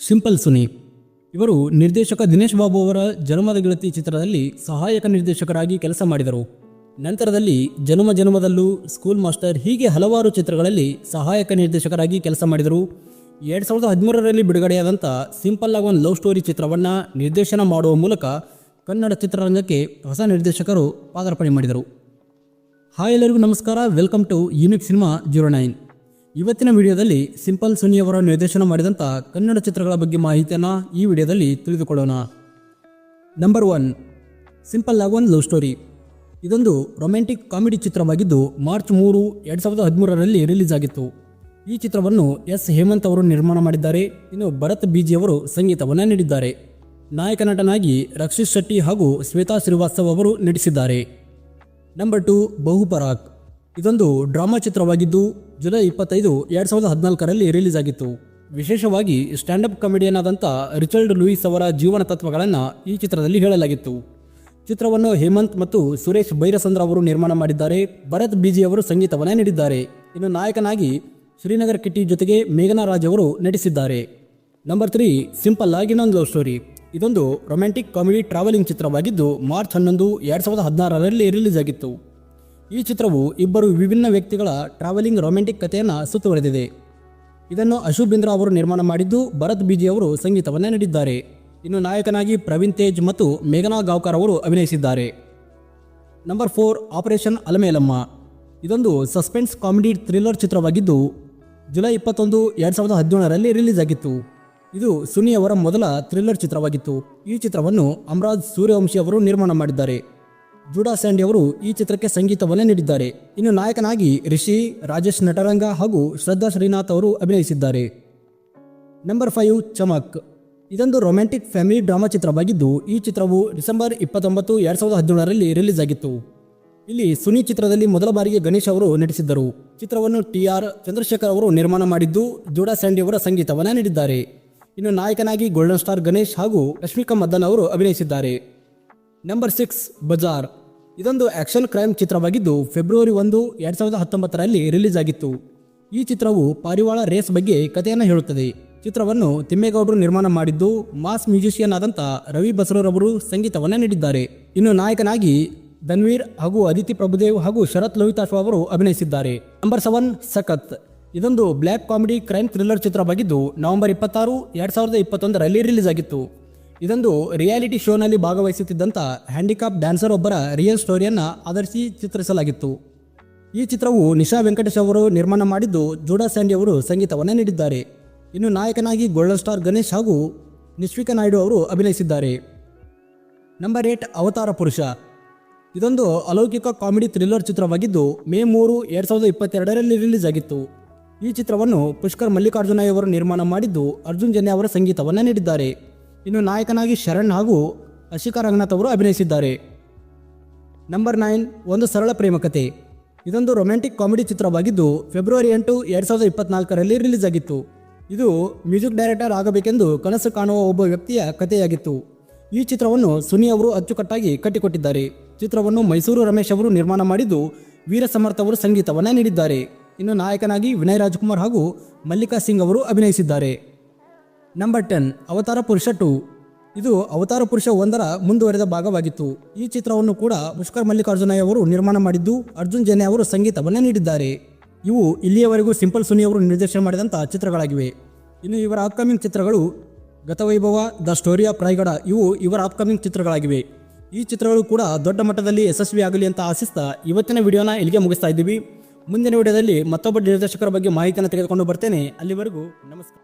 Simple ಸುನೀಪ್ ಇವರು ನಿರ್ದೇಶಕ ದಿನೇಶ್ ಬಾಬು ಅವರ ಜನ್ಮದ ಗೆಳತಿ ಚಿತ್ರದಲ್ಲಿ ಸಹಾಯಕ ನಿರ್ದೇಶಕರಾಗಿ ಕೆಲಸ ಮಾಡಿದರು. ನಂತರದಲ್ಲಿ ಜನ್ಮ ಜನ್ಮದಲ್ಲೂ ಸ್ಕೂಲ್ ಮಾಸ್ಟರ್ ಹೀಗೆ ಹಲವಾರು ಚಿತ್ರಗಳಲ್ಲಿ ಸಹಾಯಕ ನಿರ್ದೇಶಕರಾಗಿ ಕೆಲಸ ಮಾಡಿದರು. ಎರಡು ಸಾವಿರದ ಹದಿಮೂರರಲ್ಲಿ ಬಿಡುಗಡೆಯಾದಂಥ ಸಿಂಪಲ್ ಆಗಿ ಒಂದು ಲವ್ ಸ್ಟೋರಿ ಚಿತ್ರವನ್ನು ನಿರ್ದೇಶನ ಮಾಡುವ ಮೂಲಕ ಕನ್ನಡ ಚಿತ್ರರಂಗಕ್ಕೆ ಹೊಸ ನಿರ್ದೇಶಕರು ಪಾದಾರ್ಪಣೆ ಮಾಡಿದರು. ಹಾಯ್ ಎಲ್ಲರಿಗೂ ನಮಸ್ಕಾರ, welcome to unique cinema zero nine. ಇವತ್ತಿನ ವಿಡಿಯೋದಲ್ಲಿ ಸಿಂಪಲ್ ಸುನಿಯವರ ನಿರ್ದೇಶನ ಮಾಡಿದಂಥ ಕನ್ನಡ ಚಿತ್ರಗಳ ಬಗ್ಗೆ ಮಾಹಿತಿಯನ್ನು ಈ ವಿಡಿಯೋದಲ್ಲಿ ತಿಳಿದುಕೊಳ್ಳೋಣ. Number one simple love one love story ಇದೊಂದು ರೊಮ್ಯಾಂಟಿಕ್ ಕಾಮಿಡಿ ಚಿತ್ರವಾಗಿದ್ದು ಮಾರ್ಚ್ ಮೂರು, ಎರಡು ಸಾವಿರದ ಹದಿಮೂರರಲ್ಲಿ ರಿಲೀಸ್ ಆಗಿತ್ತು. ಈ ಚಿತ್ರವನ್ನು ಎಸ್ ಹೇಮಂತ್ ಅವರು ನಿರ್ಮಾಣ ಮಾಡಿದ್ದಾರೆ. ಇನ್ನು ಭರತ್ ಬಿಜಿ ಅವರು ಸಂಗೀತವನ್ನು ನೀಡಿದ್ದಾರೆ. ನಾಯಕ ನಟನಾಗಿ ರಕ್ಷಿತ್ ಶೆಟ್ಟಿ ಹಾಗೂ ಶ್ವೇತಾ ಶ್ರೀವಾಸ್ತವ್ ಅವರು ನಟಿಸಿದ್ದಾರೆ. ನಂಬರ್ ಟು ಬಹುಪರಾಕ್ ಇದೊಂದು ಡ್ರಾಮಾ ಚಿತ್ರವಾಗಿದ್ದು, ಜುಲೈ ಇಪ್ಪತ್ತೈದು, ಎರಡು ಸಾವಿರದ ಹದಿನಾಲ್ಕರಲ್ಲಿ ರಿಲೀಸ್ ಆಗಿತ್ತು. ವಿಶೇಷವಾಗಿ ಸ್ಟ್ಯಾಂಡಪ್ ಕಾಮಿಡಿಯನ್ ಆದಂಥ ರಿಚರ್ಡ್ ಲೂಯಿಸ್ ಅವರ ಜೀವನ ತತ್ವಗಳನ್ನು ಈ ಚಿತ್ರದಲ್ಲಿ ಹೇಳಲಾಗಿತ್ತು. ಚಿತ್ರವನ್ನು ಹೇಮಂತ್ ಮತ್ತು ಸುರೇಶ್ ಭೈರಸಂದ್ರ ಅವರು ನಿರ್ಮಾಣ ಮಾಡಿದ್ದಾರೆ. ಭರತ್ ಬಿಜಿ ಅವರು ಸಂಗೀತವನ್ನು ನೀಡಿದ್ದಾರೆ. ಇನ್ನು ನಾಯಕನಾಗಿ ಶ್ರೀನಗರ್ ಕಿಟ್ಟಿ ಜೊತೆಗೆ ಮೇಘನಾ ರಾಜ್ ಅವರು ನಟಿಸಿದ್ದಾರೆ. ನಂಬರ್ ತ್ರೀ, ಸಿಂಪಲ್ ಆಗಿ ಇನ್ನೊಂದು ಲವ್ ಸ್ಟೋರಿ. ಇದೊಂದು ರೊಮ್ಯಾಂಟಿಕ್ ಕಾಮಿಡಿ ಟ್ರಾವೆಲಿಂಗ್ ಚಿತ್ರವಾಗಿದ್ದು, ಮಾರ್ಚ್ ಹನ್ನೊಂದು, ಎರಡು ಸಾವಿರದ ಹದಿನಾರರಲ್ಲಿ ರಿಲೀಸ್ ಆಗಿತ್ತು. ಈ ಚಿತ್ರವು ಇಬ್ಬರು ವಿಭಿನ್ನ ವ್ಯಕ್ತಿಗಳ ಟ್ರಾವೆಲಿಂಗ್ ರೊಮ್ಯಾಂಟಿಕ್ ಕಥೆಯನ್ನು ಸುತ್ತುವರೆದಿದೆ. ಇದನ್ನು ಅಶುಭ್ ಬಿಂದ್ರಾ ಅವರು ನಿರ್ಮಾಣ ಮಾಡಿದ್ದು ಭರತ್ ಬಿಜಿ ಅವರು ಸಂಗೀತವನ್ನು ನೀಡಿದ್ದಾರೆ. ಇನ್ನು ನಾಯಕನಾಗಿ ಪ್ರವೀಣ್ ತೇಜ್ ಮತ್ತು ಮೇಘನಾ ಗಾವ್ಕರ್ ಅವರು ಅಭಿನಯಿಸಿದ್ದಾರೆ. Number four operation Alamelamma. ಇದೊಂದು ಸಸ್ಪೆನ್ಸ್ ಕಾಮಿಡಿ ಥ್ರಿಲ್ಲರ್ ಚಿತ್ರವಾಗಿದ್ದು, ಜುಲೈ ಇಪ್ಪತ್ತೊಂದು, ಎರಡು ಸಾವಿರದ ಹದಿನೇಳರಲ್ಲಿ ರಿಲೀಸ್ ಆಗಿತ್ತು. ಇದು ಸುನಿ ಅವರ ಮೊದಲ ಥ್ರಿಲ್ಲರ್ ಚಿತ್ರವಾಗಿತ್ತು. ಈ ಚಿತ್ರವನ್ನು ಅಮರಾಜ್ ಸೂರ್ಯವಂಶಿ ಅವರು ನಿರ್ಮಾಣ ಮಾಡಿದ್ದಾರೆ. ಜೂಡಾ ಸ್ಯಾಂಡಿ ಅವರು ಈ ಚಿತ್ರಕ್ಕೆ ಸಂಗೀತವನ್ನು ನೀಡಿದ್ದಾರೆ. ಇನ್ನು ನಾಯಕನಾಗಿ ರಿಷಿ, ರಾಜೇಶ್ ನಟರಂಗ ಹಾಗೂ ಶ್ರದ್ಧಾ ಶ್ರೀನಾಥ್ ಅವರು ಅಭಿನಯಿಸಿದ್ದಾರೆ. Number five, Chamak. ಇದೊಂದು ರೊಮ್ಯಾಂಟಿಕ್ ಫ್ಯಾಮಿಲಿ ಡ್ರಾಮಾ ಚಿತ್ರವಾಗಿದ್ದು, ಈ ಚಿತ್ರವು ಡಿಸೆಂಬರ್ ಇಪ್ಪತ್ತೊಂಬತ್ತು, ಎರಡು ಸಾವಿರದ ಹದಿನೇಳರಲ್ಲಿ ರಿಲೀಸ್ ಆಗಿತ್ತು ಇಲ್ಲಿ ಸುನಿ ಚಿತ್ರದಲ್ಲಿ ಮೊದಲ ಬಾರಿಗೆ ಗಣೇಶ್ ಅವರು ನಟಿಸಿದ್ದರು. ಚಿತ್ರವನ್ನು ಟಿ ಆರ್ ಚಂದ್ರಶೇಖರ್ ಅವರು ನಿರ್ಮಾಣ ಮಾಡಿದ್ದು, ಜೋಡಾ ಸ್ಯಾಂಡಿ ಅವರ ಸಂಗೀತವನ್ನು ನೀಡಿದ್ದಾರೆ. ಇನ್ನು ನಾಯಕನಾಗಿ ಗೋಲ್ಡನ್ ಸ್ಟಾರ್ ಗಣೇಶ್ ಹಾಗೂ ರಶ್ಮಿಕಾ ಮದ್ದನ್ ಅವರು ಅಭಿನಯಿಸಿದ್ದಾರೆ. ನಂಬರ್ ಸಿಕ್ಸ್ ಬಜಾರ್ ಇದೊಂದು ಆಕ್ಷನ್ ಕ್ರೈಮ್ ಚಿತ್ರವಾಗಿದ್ದು ಫೆಬ್ರವರಿ ಒಂದು, ಎರಡು ಸಾವಿರದ ಹತ್ತೊಂಬತ್ತರಲ್ಲಿ ರಿಲೀಸ್ ಆಗಿತ್ತು. ಈ ಚಿತ್ರವು ಪಾರಿವಾಳ ರೇಸ್ ಬಗ್ಗೆ ಕಥೆಯನ್ನು ಹೇಳುತ್ತದೆ. ಚಿತ್ರವನ್ನು ತಿಮ್ಮೇಗೌಡರು ನಿರ್ಮಾಣ ಮಾಡಿದ್ದು ಮಾಸ್ ಮ್ಯೂಸಿಷಿಯನ್ ಆದಂಥ ರವಿ ಬಸರೂರವರು ಸಂಗೀತವನ್ನು ನೀಡಿದ್ದಾರೆ. ಇನ್ನು ನಾಯಕನಾಗಿ ಧನ್ವೀರ್ ಹಾಗೂ ಅದಿತಿ ಪ್ರಭುದೇವ್ ಹಾಗೂ ಶರತ್ ಲೋಹಿತಾಶ್ವ ಅವರು ಅಭಿನಯಿಸಿದ್ದಾರೆ. ನಂಬರ್ ಸೆವೆನ್ ಸಖತ್. ಇದೊಂದು ಬ್ಲ್ಯಾಕ್ ಕಾಮಿಡಿ ಕ್ರೈಮ್ ಥ್ರಿಲ್ಲರ್ ಚಿತ್ರವಾಗಿದ್ದು ನವೆಂಬರ್ ಇಪ್ಪತ್ತಾರು, ಎರಡು ಸಾವಿರದ ಇಪ್ಪತ್ತೊಂದರಲ್ಲಿ ರಿಲೀಸ್ ಆಗಿತ್ತು. ಇದೊಂದು ರಿಯಾಲಿಟಿ ಶೋನಲ್ಲಿ ಭಾಗವಹಿಸುತ್ತಿದ್ದಂಥ ಹ್ಯಾಂಡಿಕಾಪ್ ಡ್ಯಾನ್ಸರ್ ಒಬ್ಬರ ರಿಯಲ್ ಸ್ಟೋರಿಯನ್ನು ಆಧರಿಸಿ ಚಿತ್ರಿಸಲಾಗಿತ್ತು. ಈ ಚಿತ್ರವು ನಿಶಾ ವೆಂಕಟೇಶ್ ಅವರು ನಿರ್ಮಾಣ ಮಾಡಿದ್ದು ಜೋಡಾ ಸ್ಯಾಂಡಿ ಅವರು ಸಂಗೀತವನ್ನು ನೀಡಿದ್ದಾರೆ. ಇನ್ನು ನಾಯಕನಾಗಿ ಗೋಲ್ಡನ್ ಸ್ಟಾರ್ ಗಣೇಶ್ ಹಾಗೂ ನಿಶ್ವಿಕಾ ನಾಯ್ಡು ಅವರು ಅಭಿನಯಿಸಿದ್ದಾರೆ. ನಂಬರ್ ಏಟ್ ಅವತಾರ ಪುರುಷ. ಇದೊಂದು ಅಲೌಕಿಕ ಕಾಮಿಡಿ ಥ್ರಿಲ್ಲರ್ ಚಿತ್ರವಾಗಿದ್ದು ಮೇ ಮೂರು, ಎರಡು ಸಾವಿರದ ಇಪ್ಪತ್ತೆರಡರಲ್ಲಿ ರಿಲೀಸ್ ಆಗಿತ್ತು. ಈ ಚಿತ್ರವನ್ನು ಪುಷ್ಕರ್ ಮಲ್ಲಿಕಾರ್ಜುನಯ್ಯವರು ನಿರ್ಮಾಣ ಮಾಡಿದ್ದು ಅರ್ಜುನ್ ಜನ್ಯ ಅವರ ಸಂಗೀತವನ್ನು ನೀಡಿದ್ದಾರೆ. ಇನ್ನು ನಾಯಕನಾಗಿ ಶರಣ್ ಹಾಗೂ ಅಶಿಕಾ ರಂಗನಾಥ್ ಅವರು ಅಭಿನಯಿಸಿದ್ದಾರೆ. ನಂಬರ್ ನೈನ್ ಒಂದು ಸರಳ ಪ್ರೇಮ ಕಥೆ ಇದೊಂದು ರೊಮ್ಯಾಂಟಿಕ್ ಕಾಮಿಡಿ ಚಿತ್ರವಾಗಿದ್ದು ಫೆಬ್ರವರಿ ಎಂಟು, ಎರಡು ಸಾವಿರದ ಇಪ್ಪತ್ನಾಲ್ಕರಲ್ಲಿ ರಿಲೀಸ್ ಆಗಿತ್ತು. ಇದು ಮ್ಯೂಸಿಕ್ ಡೈರೆಕ್ಟರ್ ಆಗಬೇಕೆಂದು ಕನಸು ಕಾಣುವ ಒಬ್ಬ ವ್ಯಕ್ತಿಯ ಕಥೆಯಾಗಿತ್ತು. ಈ ಚಿತ್ರವನ್ನು ಸುನಿ ಅವರು ಅಚ್ಚುಕಟ್ಟಾಗಿ ಕಟ್ಟಿಕೊಟ್ಟಿದ್ದಾರೆ. ಚಿತ್ರವನ್ನು ಮೈಸೂರು ರಮೇಶ್ ಅವರು ನಿರ್ಮಾಣ ಮಾಡಿದ್ದು ವೀರ ಸಮರ್ಥ ಅವರು ಸಂಗೀತವನ್ನು ನೀಡಿದ್ದಾರೆ. ಇನ್ನು ನಾಯಕನಾಗಿ ವಿನಯ್ ರಾಜ್ಕುಮಾರ್ ಹಾಗೂ ಮಲ್ಲಿಕಾ ಸಿಂಗ್ ಅವರು ಅಭಿನಯಿಸಿದ್ದಾರೆ. ನಂಬರ್ ಟೆನ್ ಅವತಾರ ಪುರುಷ ಟು ಇದು ಅವತಾರ ಪುರುಷ ಒಂದರ ಮುಂದುವರೆದ ಭಾಗವಾಗಿತ್ತು. ಈ ಚಿತ್ರವನ್ನು ಕೂಡ ಪುಷ್ಕರ್ ಮಲ್ಲಿಕಾರ್ಜುನಯ್ಯ ಅವರು ನಿರ್ಮಾಣ ಮಾಡಿದ್ದು, ಅರ್ಜುನ್ ಜೇನೆ ಅವರು ಸಂಗೀತವನ್ನು ನೀಡಿದ್ದಾರೆ. ಇವು ಇಲ್ಲಿಯವರೆಗೂ ಸಿಂಪಲ್ ಸುನಿ ಅವರು ನಿರ್ದೇಶನ ಮಾಡಿದಂಥ ಚಿತ್ರಗಳಾಗಿವೆ. ಇನ್ನು ಇವರ ಅಪ್ಕಮಿಂಗ್ ಚಿತ್ರಗಳು Gatavaibhava, the story of Raigad ಇವು ಇವರ ಅಪ್ಕಮಿಂಗ್ ಚಿತ್ರಗಳಾಗಿವೆ. ಈ ಚಿತ್ರಗಳು ಕೂಡ ದೊಡ್ಡ ಮಟ್ಟದಲ್ಲಿ ಯಶಸ್ವಿ ಆಗಲಿ ಅಂತ ಆಶಿಸ್ತಾ ಇವತ್ತಿನ ವಿಡಿಯೋನ ಇಲ್ಲಿಗೆ ಮುಗಿಸ್ತಾ ಇದ್ದೀವಿ. ಮುಂದಿನ ವಿಡಿಯೋದಲ್ಲಿ ಮತ್ತೊಬ್ಬ ನಿರ್ದೇಶಕರ ಬಗ್ಗೆ ಮಾಹಿತಿಯನ್ನು ತೆಗೆದುಕೊಂಡು ಬರ್ತೇನೆ. ಅಲ್ಲಿವರೆಗೂ ನಮಸ್ಕಾರ.